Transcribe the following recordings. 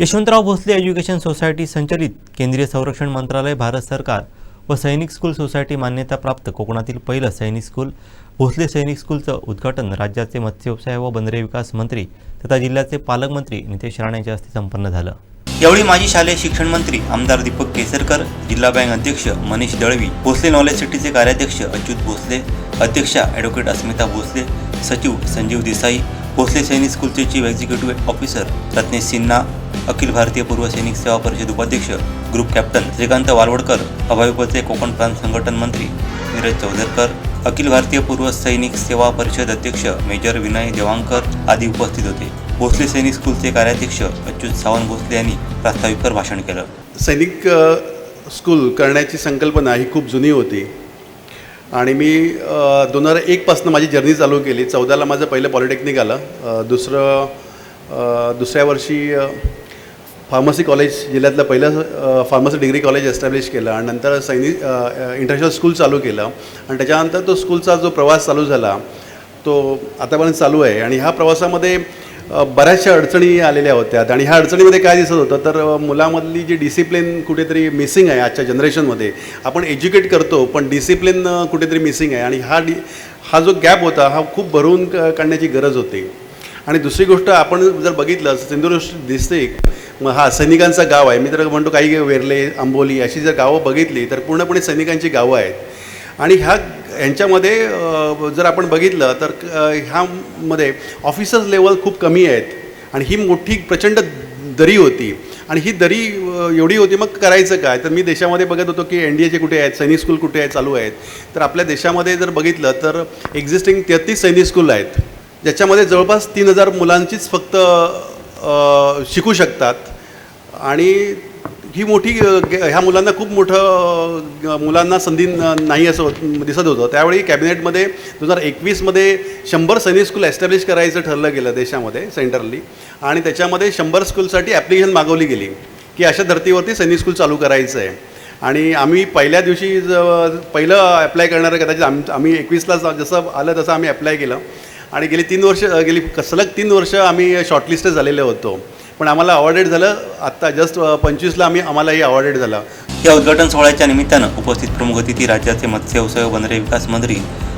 Yashwantrao Bhosale education society संचलित केंद्रीय संरक्षण मंत्रालय भारत सरकार व सैनिक स्कूल सोसायटी मान्यताप्राप्त कोकणातील पहिलं सैनिक स्कूल. भोसले सैनिक स्कूलचं उद्घाटन राज्याचे मत्स्यव्यवसाय व बंदरे विकास मंत्री तथा जिल्ह्याचे पालकमंत्री नितेश राणे यांच्या हस्ते संपन्न झालं. यावेळी माजी शालेय शिक्षण मंत्री आमदार दीपक केसरकर जिल्हा बँक अध्यक्ष मनीष दळवी भोसले नॉलेज सिटीचे कार्याध्यक्ष अच्युत भोसले अध्यक्षा ॲडव्होकेट अस्मिता भोसले सचिव संजीव देसाई भोसले सैनिक स्कूलचे chief executive officer Ratnesh Sinha Akhil Bharatiya Purv Sainik Seva Parishad उपाध्यक्ष ग्रुप कॅप्टन श्रीकांत वालवडकर अभाविपचे कोकण प्रांत संघटन मंत्री नीरज चौधरकर अखिल भारतीय पूर्व सैनिक सेवा परिषद अध्यक्ष मेजर विनय देवांकर आदी उपस्थित होते. भोसले सैनिक स्कूलचे कार्याध्यक्ष अच्युत सावंत भोसले यांनी प्रास्ताविकवर भाषण केलं. सैनिक स्कूल करण्याची संकल्पना ही खूप जुनी होती. आणि मी दोन हजार एकपासून माझी जर्नी चालू केली. चौदाला माझं पहिलं पॉलिटेक्निक आलं. दुसरं दुसऱ्या वर्षी फार्मसी कॉलेज जिल्ह्यातलं पहिलं फार्मसी डिग्री कॉलेज एस्टॅब्लिश केलं आणि नंतर सैनिक इंटरनॅशनल स्कूल चालू केलं. आणि त्याच्यानंतर तो स्कूलचा जो प्रवास चालू झाला तो आतापर्यंत चालू आहे. आणि ह्या प्रवासामध्ये बऱ्याचशा अडचणी आलेल्या होत्या. आणि ह्या अडचणीमध्ये काय दिसत होतं तर मुलामधली जी डिसिप्लिन कुठेतरी मिसिंग आहे आजच्या जनरेशनमध्ये आपण एज्युकेट करतो पण डिसिप्लिन कुठेतरी मिसिंग आहे. आणि हा डि हा जो गॅप होता हा खूप भरून काढण्याची गरज होती. आणि दुसरी गोष्ट आपण जर बघितलं सिंधुदुर्ग डिस्ट्रिक्ट मग हा सैनिकांचं गाव आहे. मी तर म्हणतो काही वेरले आंबोली अशी जर गावं बघितली तर पूर्णपणे सैनिकांची गावं आहेत. आणि ह्या ह्यांच्यामध्ये जर आपण बघितलं तर ह्यामध्ये ऑफिसर्स लेवल खूप कमी आहेत. आणि ही मोठी प्रचंड दरी होती. आणि ही दरी एवढी होती मग करायचं काय? तर मी देशामध्ये बघत होतो की एन डी एचे कुठे आहेत सैनिक स्कूल कुठे आहेत चालू आहेत. तर आपल्या देशामध्ये जर बघितलं तर एक्झिस्टिंग तेहतीस सैनिक स्कूल आहेत. ज्याच्यामध्ये जवळपास तीन हजार मुलांचीच फक्त शिकू शकतात. आणि ही मोठी ह्या मुलांना खूप मोठं मुलांना संधी नाही असं होत- दिसत होतं. त्यावेळी कॅबिनेटमध्ये दोन हजार एकवीसमध्ये शंभर सैनिक स्कूल एस्टॅब्लिश करायचं ठरलं गेलं देशामध्ये सेंट्रली. आणि त्याच्यामध्ये शंभर स्कूलसाठी ॲप्लिकेशन मागवली गेली की अशा धर्तीवरती सैनिक स्कूल चालू करायचं आहे आणि आम्ही पहिल्या दिवशी ज- पहिलं अप्लाय करणारं कदाचित आम आम्ही एकवीसला जसं आलं तसं आम्ही अप्लाय केलं. आणि गेली तीन वर्ष गेली सलग तीन वर्ष आम्ही शॉर्टलिस्टेड झालेले होतो. पण आम्हाला अवॉर्डेड झालं आत्ता जस्ट पंचवीसला आम्ही आम्हालाही अवॉर्डेड झालं. या उद्घाटन सोहळ्याच्या निमित्तानं उपस्थित प्रमुख अतिथी राज्याचे मत्स्य व्यवसाय बंदरे विकास मंत्री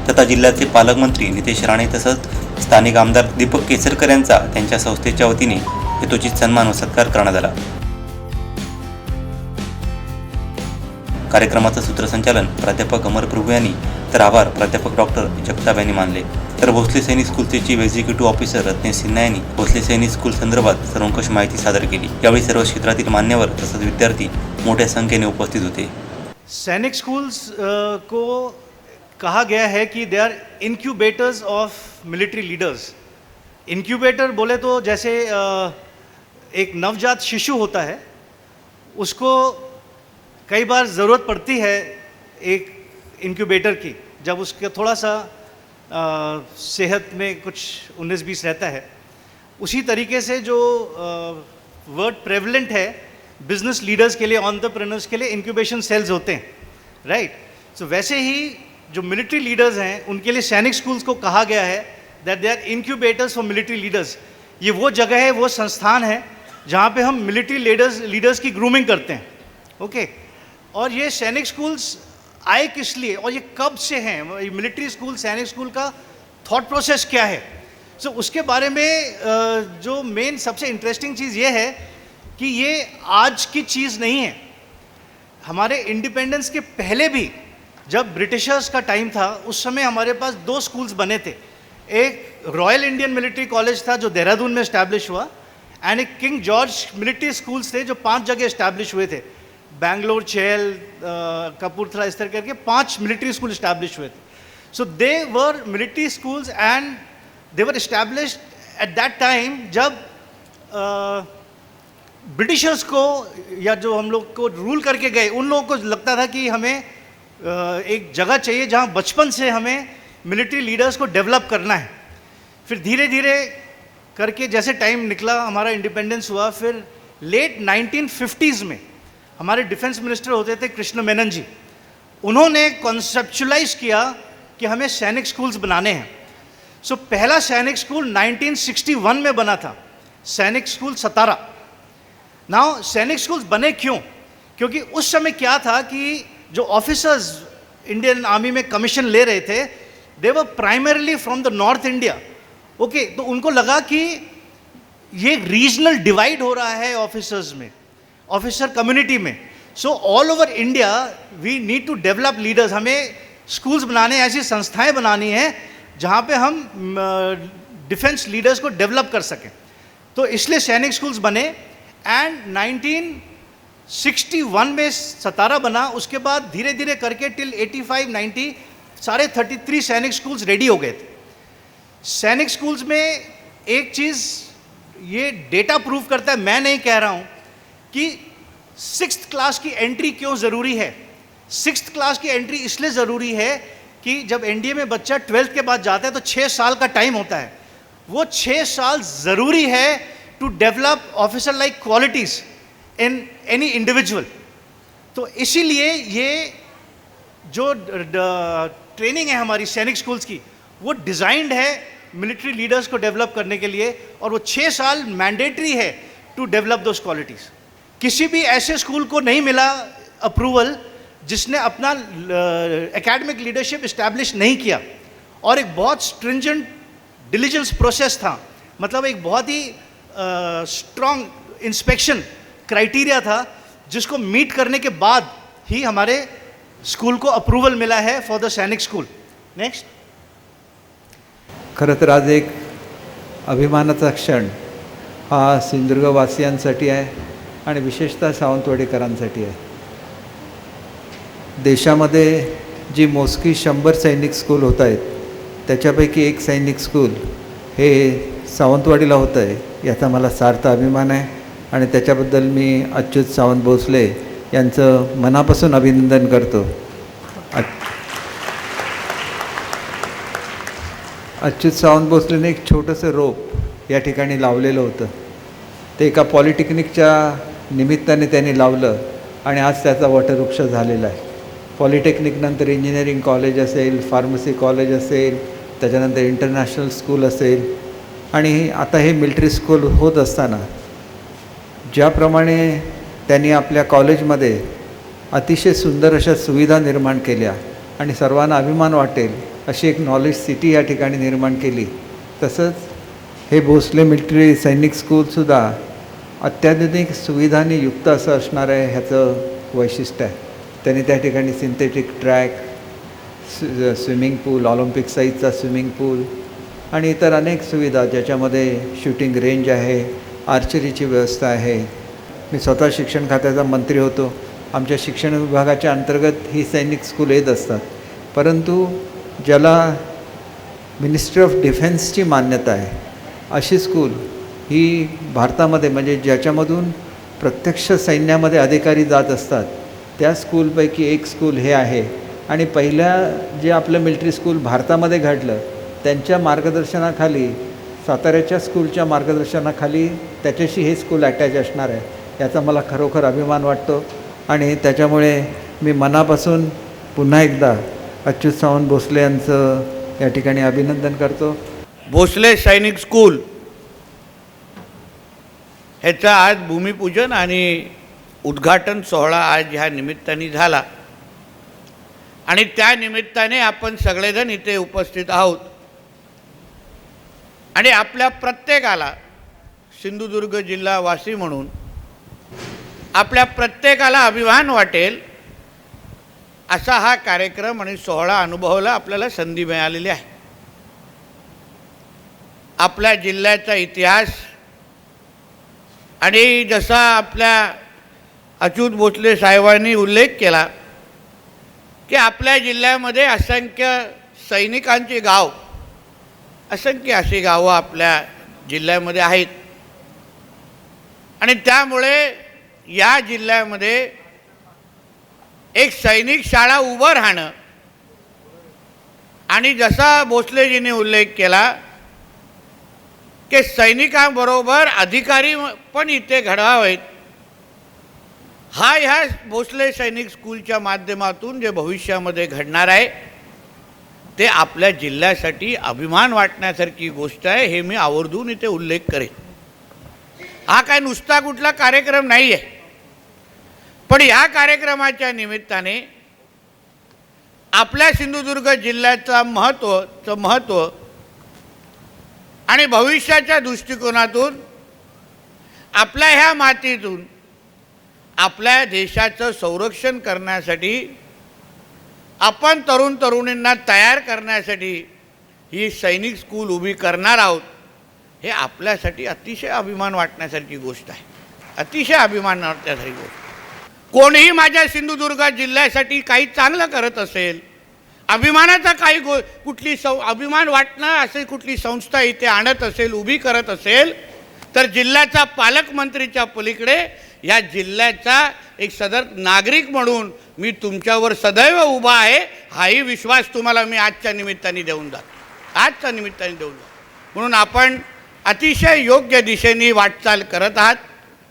तथा जिल्ह्याचे पालकमंत्री नितेश राणे तसंच स्थानिक आमदार दीपक केसरकर यांचा त्यांच्या संस्थेच्या वतीने हेतोचित सन्मान व सत्कार करण्यात आला. कार्यक्रमाचं सूत्रसंचालन प्राध्यापक अमर प्रभू यांनी. तर आभार प्राध्यापक डॉक्टर जगताप यांनी मानले. तर भोसले सैनिक स्कूलचे chief executive officer Ratnesh Sinha यांनी भोसले सैनिक स्कूल संदर्भात सर्वंकष माहिती सादर केली. यावेळी सर्व क्षेत्रातील मान्यवर तसंच विद्यार्थी मोठ्या संख्येने उपस्थित होते. सैनिक स्कूल्स को कहा गया है कि they are incubators of military leaders incubator बोले तो जैसे एक नवजात शिशु होता है उसको कई बार ज़रूरत पड़ती है एक इंक्यूबेटर की जब उसका थोड़ा सा अ, सेहत में कुछ उन्नीस बीस रहता है। उसी तरीके से जो वर्ड प्रेवलेंट है बिज़नेस लीडर्स के लिए ऑन्टरप्रेनर्स के लिए इंक्यूबेशन सेल्स होते हैं राइट right? सो so, वैसे ही जो मिलिट्री लीडर्स हैं उनके लिए सैनिक स्कूल्स को कहा गया है that they are incubators for military leaders ये वो जगह है वो संस्थान है जहाँ पे हम मिलिट्री लीडर्स लीडर्स की ग्रूमिंग करते हैं ओके और ये सैनिक स्कूल्स आए किस लिए? और ये कब से हैं? मिलिट्री स्कूल सैनिक स्कूल का थॉट प्रोसेस क्या है? सो so, उसके बारे में जो मेन सबसे इंटरेस्टिंग चीज़ ये है कि ये आज की चीज़ नहीं है। हमारे इंडिपेंडेंस के पहले भी जब ब्रिटिशर्स का टाइम था उस समय हमारे पास दो स्कूल्स बने थे। एक रॉयल इंडियन मिलिट्री कॉलेज था जो देहरादून में इस्टेब्लिश हुआ एंड एक किंग जॉर्ज मिलिट्री स्कूल्स थे जो पाँच जगह इस्टेब्लिश हुए थे। बैंगलोर चेल कपूरथला इस तरह करके पाँच मिलिट्री स्कूल इस्टेब्लिश हुए थे। सो दे वर military schools and they were establish at that time जब uh, ब्रिटिशर्स को या जो हम लोग को रूल करके गए उन लोगों को लगता था कि हमें अ, एक जगह चाहिए जहाँ बचपन से हमें मिलिट्री लीडर्स को डेवलप करना है। फिर धीरे धीरे करके जैसे टाइम निकला हमारा इंडिपेंडेंस हुआ फिर लेट 1950s में हमारे डिफेंस मिनिस्टर होते थे कृष्ण मेनन जी। उन्होंने कॉन्सेप्चुलाइज किया कि हमें सैनिक स्कूल्स बनाने हैं। सो so, पहला सैनिक स्कूल 1961 में बना था Sainik school Satara. Now Sainik schools बने क्यों? क्योंकि उस समय क्या था कि जो ऑफिसर्स इंडियन आर्मी में कमीशन ले रहे थे they were primarily from the north India okay तो उनको लगा कि ये रीजनल डिवाइड हो रहा है ऑफिसर्स में। ऑफिसर कम्युनिटी में. So all over India we need to develop leaders हमें स्कूल्स बनाने ऐसी संस्थाएँ बनानी हैं जहाँ पे हम डिफेंस uh, लीडर्स को डेवलप कर सकें. तो इसलिए सैनिक स्कूल्स बने एंड 1961 में सतारा बना उसके बाद धीरे धीरे करके टिल 85 90 सारे 33 सैनिक स्कूल्स रेडी हो गए थे. सैनिक स्कूल्स में एक चीज़ ये डेटा प्रूव करता है मैं नहीं कह रहा हूँ कि सिक्स क्लास की एंट्री क्यों ज़रूरी है? सिक्स क्लास की एंट्री इसलिए ज़रूरी है कि जब एनडीए में बच्चा ट्वेल्थ के बाद जाता है तो छः साल का टाइम होता है। वो छः साल ज़रूरी है to develop officer like qualities in any individual तो इसीलिए ये जो ट्रेनिंग है हमारी सैनिक स्कूल्स की, वो डिज़ाइंड है मिलिट्री लीडर्स को डेवलप करने के लिए और वो छः साल मैंडेटरी है टू डेवलप दोज क्वालिटीज़ किसी भी ऐसे स्कूल को नहीं मिला अप्रूवल जिसने अपना एकेडमिक लीडरशिप इस्टेब्लिश नहीं किया। और एक बहुत स्ट्रिंजेंट डिलीजेंस प्रोसेस था। मतलब एक बहुत ही स्ट्रॉन्ग इंस्पेक्शन क्राइटेरिया था जिसको मीट करने के बाद ही हमारे स्कूल को अप्रूवल मिला है for the Sainik school next खरं तर आज एक अभिमानाचा क्षण हा सिंधुदुर्गवासियांसाठी आहे. आणि विशेषतः सावंतवाडीकरांसाठी आहे. देशामध्ये जी मोजकी शंभर सैनिक स्कूल होत आहेत त्याच्यापैकी एक सैनिक स्कूल हे सावंतवाडीला होतं आहे याचा मला सार्थ अभिमान आहे. आणि त्याच्याबद्दल मी अच्युत सावंत भोसले यांचं मनापासून अभिनंदन करतो. अच्युत सावंत भोसलेने एक छोटंसं रोप या ठिकाणी लावलेलं होतं. ते एका पॉलिटेक्निकच्या निमित्ताने त्यांनी लावलं आणि आज त्याचा वटवृक्ष झालेला आहे. पॉलिटेक्निकनंतर इंजिनिअरिंग कॉलेज असेल फार्मसी कॉलेज असेल त्याच्यानंतर इंटरनॅशनल स्कूल असेल. आणि आता हे मिलिटरी स्कूल होत असताना ज्याप्रमाणे त्यांनी आपल्या कॉलेजमध्ये अतिशय सुंदर अशा सुविधा निर्माण केल्या आणि सर्वांना अभिमान वाटेल अशी एक नॉलेज सिटी या ठिकाणी निर्माण केली. तसंच हे भोसले मिलिटरी सैनिक स्कूलसुद्धा अत्याधुनिक सुविधांनी युक्त असं असणार आहे ह्याचं वैशिष्ट्य आहे. त्यांनी त्या ठिकाणी सिंथेटिक ट्रॅक स्व स्विमिंग पूल ऑलिम्पिक साईजचा स्विमिंग पूल आणि इतर अनेक सुविधा ज्याच्यामध्ये शूटिंग रेंज आहे आर्चरीची व्यवस्था आहे. मी स्वतः शिक्षण खात्याचा मंत्री होतो. आमच्या शिक्षण विभागाच्या अंतर्गत ही सैनिक स्कूल येत असतात. परंतु ज्याला मिनिस्ट्री ऑफ डिफेन्सची मान्यता आहे अशी स्कूल ही भारतामध्ये म्हणजे ज्याच्यामधून प्रत्यक्ष सैन्यामध्ये अधिकारी जात असतात त्या स्कूलपैकी एक स्कूल हे आहे. आणि पहिल्या जे आपलं मिलिटरी स्कूल भारतामध्ये घडलं त्यांच्या मार्गदर्शनाखाली साताऱ्याच्या स्कूलच्या मार्गदर्शनाखाली त्याच्याशी हे स्कूल अटॅच असणार आहे. याचा मला खरोखर अभिमान वाटतो. आणि त्याच्यामुळे मी मनापासून पुन्हा एकदा अच्युत सावंत भोसले यांचं या ठिकाणी अभिनंदन करतो. भोसले सैनिक स्कूल. ह्याचं आज भूमिपूजन आणि उद्घाटन सोहळा आज ह्या निमित्ताने झाला. आणि त्या निमित्ताने आपण सगळेजण इथे उपस्थित आहोत. आणि आपल्या प्रत्येकाला सिंधुदुर्ग जिल्हा वासी म्हणून आपल्या प्रत्येकाला अभिमान वाटेल असा हा कार्यक्रम आणि सोहळा अनुभवायला आपल्याला संधी मिळालेली आहे. आपल्या जिल्ह्याचा इतिहास आणि जसा आपल्या अच्युत भोसले साहेबांनी उल्लेख केला की आपल्या जिल्ह्यामध्ये असंख्य सैनिकांची गाव असंख्य अशी गावं आपल्या जिल्ह्यामध्ये आहेत. आणि त्यामुळे या जिल्ह्यामध्ये एक सैनिक शाळा उभं राहणं आणि जसा भोसलेजींनी उल्लेख केला की सैनिकांबरोबर अधिकारी पण इथे घडावेत. हा ह्या भोसले सैनिक स्कूलच्या माध्यमातून जे भविष्यामध्ये घडणार आहे ते आपल्या जिल्ह्यासाठी अभिमान वाटण्यासारखी गोष्ट आहे हे मी आवर्जून इथे उल्लेख करेन. हा काय नुसता कुठला कार्यक्रम नाही आहे पण या कार्यक्रमाच्या निमित्ताने आपल्या सिंधुदुर्ग जिल्ह्याचा महत्त्वचं महत्त्व आणि भविष्याच्या दृष्टिकोनातून आपल्या ह्या मातीतून आपल्या देशाचं संरक्षण करण्यासाठी आपण तरुण तरुणींना तयार करण्यासाठी ही सैनिक स्कूल उभी करणार आहोत हे आपल्यासाठी अतिशय अभिमान वाटण्यासारखी गोष्ट आहे. अतिशय अभिमान वाटण्यासारखी गोष्ट. कोणीही माझ्या सिंधुदुर्ग जिल्ह्यासाठी काही चांगलं करत असेल अभिमानाचा काही गो कुठली सं अभिमान वाटणं असे कुठली संस्था इथे आणत असेल उभी करत असेल तर जिल्ह्याचा पालकमंत्रीच्या पलीकडे या जिल्ह्याचा एक सदर नागरिक म्हणून मी तुमच्यावर सदैव उभा आहे. हाही विश्वास तुम्हाला मी आजच्या निमित्ताने देऊन जातो. आजच्या निमित्ताने देऊन जातो. म्हणून आपण अतिशय योग्य दिशेने वाटचाल करत आहात.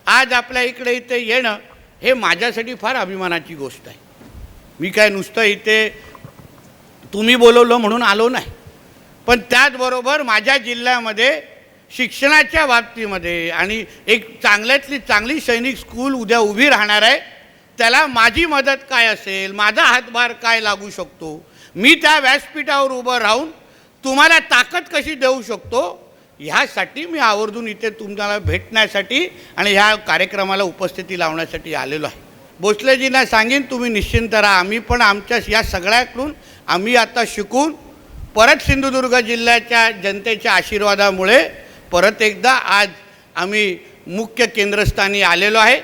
आज आपल्या इकडे इथे येणं हे माझ्यासाठी फार अभिमानाची गोष्ट आहे. मी काय नुसतं इथे तुम्ही बोलवलं म्हणून आलो नाही. पण त्याचबरोबर माझ्या जिल्ह्यामध्ये शिक्षणाच्या बाबतीमध्ये आणि एक चांगल्यातली चांगली सैनिक स्कूल उद्या उभी राहणार आहे त्याला माझी मदत काय असेल माझा हातभार काय लागू शकतो मी त्या व्यासपीठावर उभं राहून तुम्हाला ताकद कशी देऊ शकतो ह्यासाठी मी आवर्जून इथे तुम्हाला भेटण्यासाठी आणि ह्या कार्यक्रमाला उपस्थिती लावण्यासाठी आलेलो आहे. भोसलेजींना सांगेन तुम्ही निश्चिंत राहा. आम्ही पण आमच्या या सगळ्याकडून आम्ही आता शिकून परत सिंधुदुर्ग जिल्ह्याच्या जनतेच्या आशीर्वादामुळे परत एकदा आज आम्ही मुख्य केंद्रस्थानी आलेलो आहे.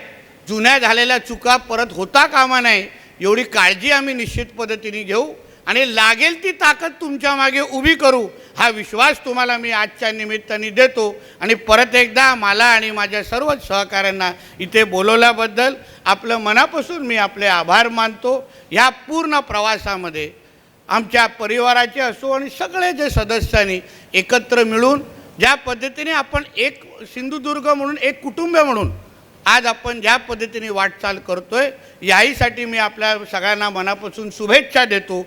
जुन्या झालेल्या चुका परत होता कामा नाही एवढी काळजी आम्ही निश्चित पद्धतीने घेऊ आणि लागेल ती ताकद तुमच्या मागे उभी करू हा विश्वास तुम्हाला मी आजच्या निमित्ताने देतो. आणि परत एकदा मला आणि माझ्या सर्व सहकाऱ्यांना इथे बोलवल्याबद्दल आपलं मनापासून मी आपले आभार मानतो. ह्या पूर्ण प्रवासामध्ये आमच्या परिवाराचे असो आणि सगळे जे सदस्यांनी एकत्र मिळून ज्या पद्धतीने आपण एक सिंधुदुर्ग म्हणून एक कुटुंब म्हणून आज आपण ज्या पद्धतीने वाटचाल करतोय याहीसाठी मी आपल्या सगळ्यांना मनापासून शुभेच्छा देतो.